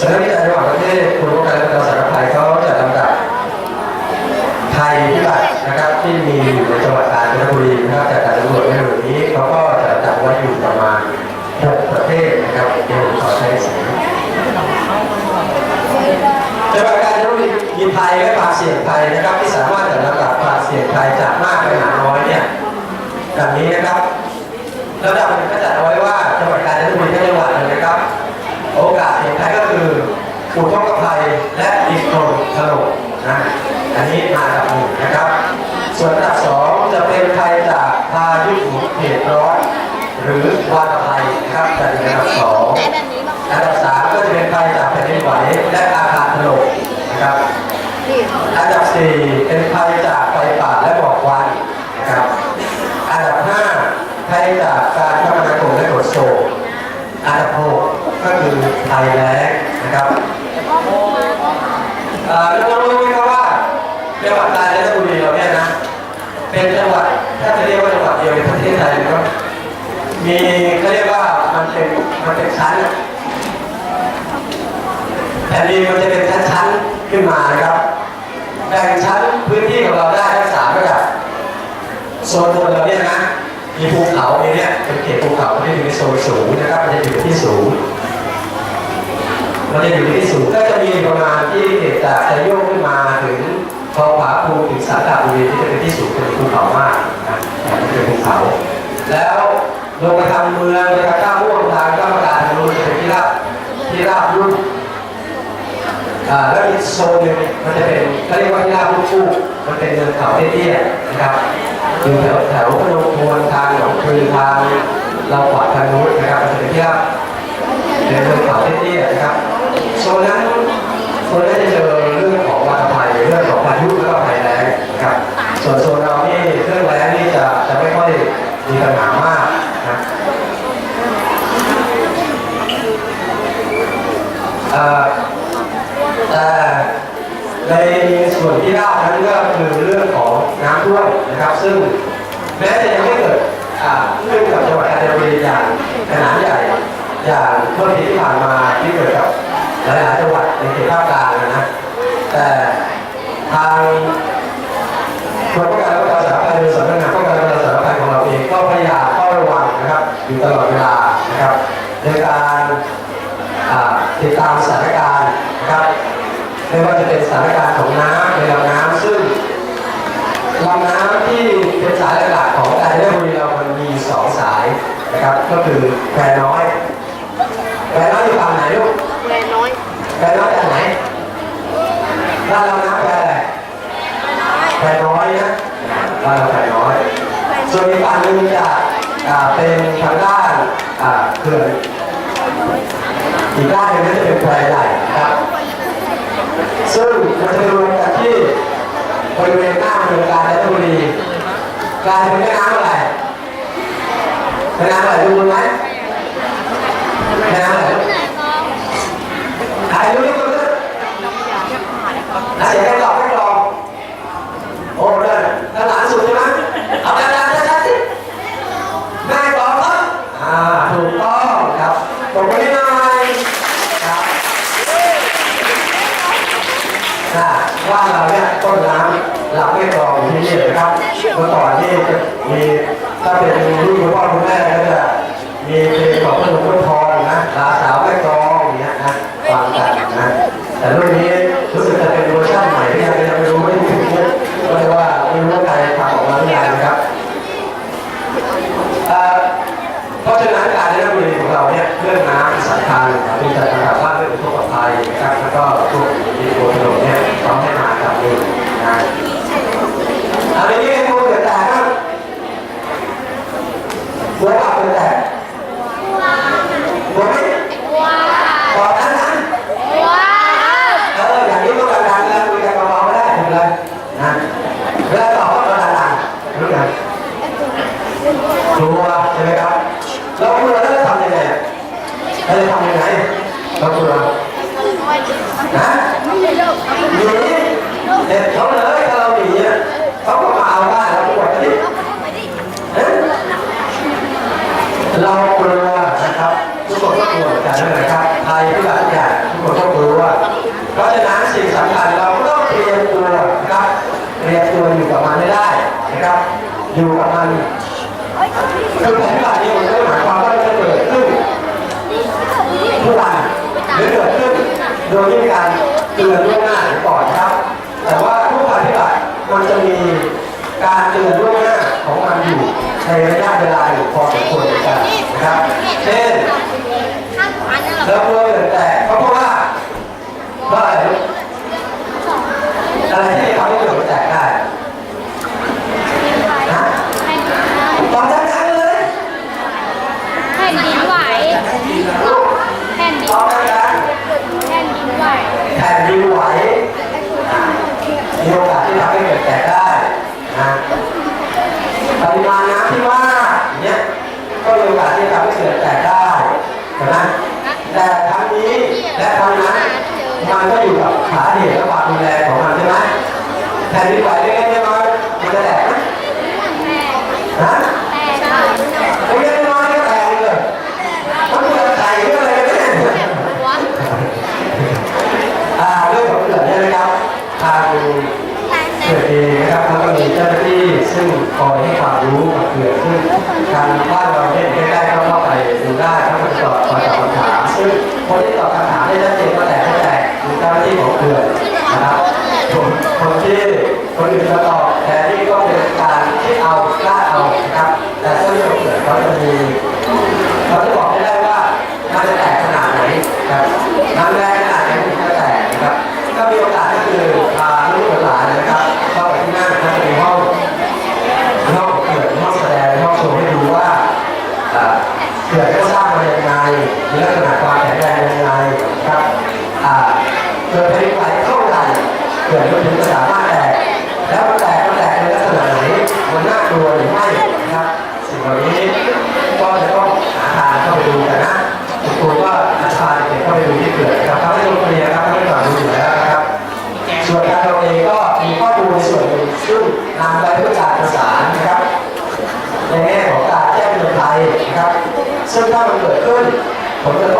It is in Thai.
สำนักวิจัยระหว่างประเทศกรมป้องกันและบรรเทาสาธารณภัยเขาจะลำดับภัยพิบัตินะครับที่มีอยู่ในจังหวัดกาญจนบุรีนะครับจากการสำรวจในหน่วยนี้เขาก็จะลำดับไว้อยู่ประมาณ6ประเทศนะครับเดี๋ยวผมขอใช้สีจังหวัดกาญจนบุรีมีภัยและความเสี่ยงภัยนะครับ ที่สามารถจัดลำดับความเสี่ยงภัยจากมากไปหาน้อยเนี่ยดังนี้นะครับระดับหนึ่งก็จัด อุทกภัยและดินโคลนถล่มนะอันนี้มาอันดับหนึ่งนะครับ ส่วนอันดับสองจะเป็นภัยจากพายุหมุนเหตุร้อนหรือวาตภัยนะครับจัดเป็นอันดับสองใจแบบนี้บ้างอันดับสามก็จะเป็นภัยจากแผ่นดินไหวและอาคารถล่มนะครับพี่อันดับสี่เป็นภัยจากไฟป่าและหมอกควันนะครับอันดับห้าภัยจากการคมนาคมและขนส่งอันดับหกก็คือภัยแล้งนะครับ เอ่อน้องรู้ไหมครับว่าจังหวัดกาญจนบุรีเราเนี่ยนะ เป็นจังหวัดถ้าจะเรียกว่าจังหวัดเดียวในประเทศไทยก็มีเขาเรียกว่ามันเป็นมันเป็นชั้นแผ่นดินมันจะเป็นชั้นๆขึ้นมานะครับแบ่งชั้นพื้นที่ของเราได้ทั้งสามระดับโซนบนเราเนี่ยนะมีภูเขาเนี่ยเป็นเขตภูเขาที่อยู่ในโซนสูงนะครับมันจะอยู่ที่สูง มันจะอยู่ที่สูงก็จะมีประมาณที่จะจะโยกขึ้นมาถึงทองผาภูมิถึงสาขาบุรีที่จะเป็นที่สูงเป็นภูเขามากนะเป็นภูเขา แล้วลงไปทางเมืองไปทางข้าวม่วงทางข้าวการทางนู้นจะเป็นที่ราบที่ราบรุ่มอ่าแล้วอีกโซนหนึ่งมันจะเป็นเขาเรียกว่าที่ราบลูกคู่มันเป็นเนินเขาเตี้ยๆนะครับอยู่แถวแถวพนมทวนทางหนองคือทางเราขวาทางนู้นนะครับมันจะเป็นที่ราบามากนะเอ่อแต่ในส่วนที่ราบนั้นก็คือเรื่องของน้ำท่วมนะครับ ซึ่งแม้จะยังไม่เกิดขึ้นกับจังหวัดกาญจนบุรีอย่างขนาดใหญ่อย่างเมื่อปีที่ผ่านมาที่เกิดกับหลายๆจังหวัดในเขตภาคกลางนะแต่ทาง ในการอ่าติดตามสถานการณ์นะครับไม่ว่าจะเป็นสถานการณ์ของน้ำในลำน้ำซึ่งลำน้ำที่เป็นสายหลักของกาญจนบุรีเรามันมีสองสายนะครับ ก็คือแควน้อยแควน้อยอยู่ฝั่งไหนลูกแรงน้อยแควน้อยจากไหนบ้านเราน้ำแควอะไรแควน้อยนะบ้านเราแควน้อยส่วนอีกฝั่งหนึ่งจะอ่าเป็นทางด้านอ่าเขื่อน อีกด้านหนึ่งก็จะเป็นแควใหญ่นะครับ ซึ่งมันจะรวมกันที่บริเวณหน้าเมืองกาญจนบุรีกลายเป็นแม่น้ำอะไรแม่น้ำอะไรดูมั้ยไหมแม่น้ำอะไรใครรู้ที่คุณนะเสียงกันหลอกไม่หลอกโอ้เดินด้านหลังสุดใช่ไหมเอาด้านหลังชัดๆสิแม่กลองครับอ่าถูกต้องครับตบมือให้หน่อยครับ ถ้าว่าเราเนี่ยต้นน้ำหลัก ไม่กรองอยู่ที่นี่นะครับเมื่อก่อนที่จะมีถ้าเป็นรุ่นคุณพ่อคุณแม่ก็จะมีเพลงของพระหลวงพ่อทองนะลาสาวแม่กรองอย่างเงี้ยนะฟังกันนะแต่รุ่นนี้รู้สึกจะเป็นเวอร์ชันใหม่ที่ยังยังไม่รู้ไม่ถึงเนี่ยก็เลยว่าไม่รู้ว่าใครทำออกมาหรือยังนะครับเอ่อเพราะฉะนั้นการเล่นบุรีของเราเนี่ยเรื่องน้ำสำคัญมีแต่ระดับว่าเรื่องอุทกภัยนะครับแล้วก็พวกดีโอถนนเนี่ยต้องให้มากับนี้นะเอาในนี้ให้ดูเกิดแตกครับหัวปากเกิดแตกหัวไม่ตอนนั้นนะเอออย่างนี้ต้องดังๆแล้วคุยกันเบาๆไม่ได้ถึงเลยนะเวลาตอบก็ดังๆรู้ไหมกลัวใช่ไหมครับเรากลัวแล้วจะทำยังไงเราจะทำยังไงเรากลัวนะอยู่นี่เด็กเขาเลยถ้าเราหนีอะเขาก็มาเอาได้เรากลัวดิเอ๊ะเรากลัวนะครับ ทุกคนก็กลัวเหมือนกันนั่นแหละครับใครที่แบบอยากทุกคนก็กลัว เพราะฉะนั้นสิ่งสำคัญเราก็ต้องเตรียมตัวนะครับเตรียมตัวอยู่กับมันให้ได้นะครับ อยู่กับมัน คือภัยพิบัตินี้มันไม่ได้หมายความว่าจะเกิดขึ้นทุกวันหรือเกิดขึ้นโดยไม่มีการเตือนล่วงหน้าหรือก่อนครับ แต่ว่าทุกภัยพิบัติมันจะมีการเตือนล่วงหน้าของมันอยู่ในระยะเวลาอยู่พอสมควรเหมือนกันนะครับเช่นข้างขวาเนี่ยเหรอแล้วเพื่อนแต่เพราะว่าเพราะอะไรอะไรที่ทำให้เกิดแตกได้นะตอนดังๆเลย แผ่นดินไหวแผ่นดิ ต น อนดัง แผ่นดินไหว ๆแผ่นดินไหวมีโอกาสที่ทำให้เกิดแตกได้นะปริมาณน้ำที่มากอย่างเนี้ยก็มีโอกาสที่จะทำให้เกิดแตกได้เห็นไหมแต่ทั้งนี้และทั้งนั้นมันก็อยู่กับสา เหตุและความรุนแรงของมันใช่ไหมแผ่นดินไหวเล็กๆน้อยๆมันจะแตกไหมแต่ฮะแต่ได้เล็กๆน้อยๆก็แตกเลยมันเกิดไข่เรื่องอะไรกันเนี่ยหัวอ่าเรื่องของเกิดเนี่ยนะครับทางเกิดเองนะครับแล้วก็มีเจ้าหน้าที่ซึ่งคอยให้ความรู้กับเกิดซึ่งทางบ้านเราเนี่ยใกล้ๆก็เข้าไปดูได้ทั้งคนตอบคอยตอบคำถามซึ่งคนที่ตอบคำถามได้ชัดเจนว่าแตกไม่แตก คือเจ้าหน้าที่ของเขื่อนนะครับคนคนที่คนอื่นจะตอบแทนที่ก็เป็นการที่เอากล้าเอานะครับแต่เจ้าหน้าที่ของเขื่อนเขาจะมีเขาจะบอกไม่ได้ว่ามันจะแตกขนาดไหนครับมันแรงขนาดไหนถึงจะแตกนะครับ ก็มีโอกาสก็คือพาลูกหลานนะครับเข้าไปที่นั่นนะในห้องห้องเกิดห้องแสดงห้องโชว์ให้ดูว่าเอ่อเกิดก็สร้างมายังไงมีลักษณะความแข็งแรงยังไงครับอ่า เกิดแผ่นดินไหวเท่าไหร่เกิดมันถึงจะสามารถแตกแล้วมันแตกมันแตกในลักษณะไหนมันน่ากลัวหรือไม่นะครับ สิ่งเหล่านี้ก็จะต้องหาทางเข้าไปดูกันนะคุณครูก็อาชาเด็กๆเข้าไปดูที่เกิดครับทั้งที่โรงเรียนครับทั้งที่ก่อนดูอยู่แล้วนะครับ ส่วนทางเราเองก็มีข้อมูในส่วนหนึ่งซึ่งนำไปเพื่อการประสานนะครับในแง่ของการแจ้งเตือนภัยนะครับซึ่งถ้ามันเกิดขึ้นผลกระทบมันไม่ได้กระทบ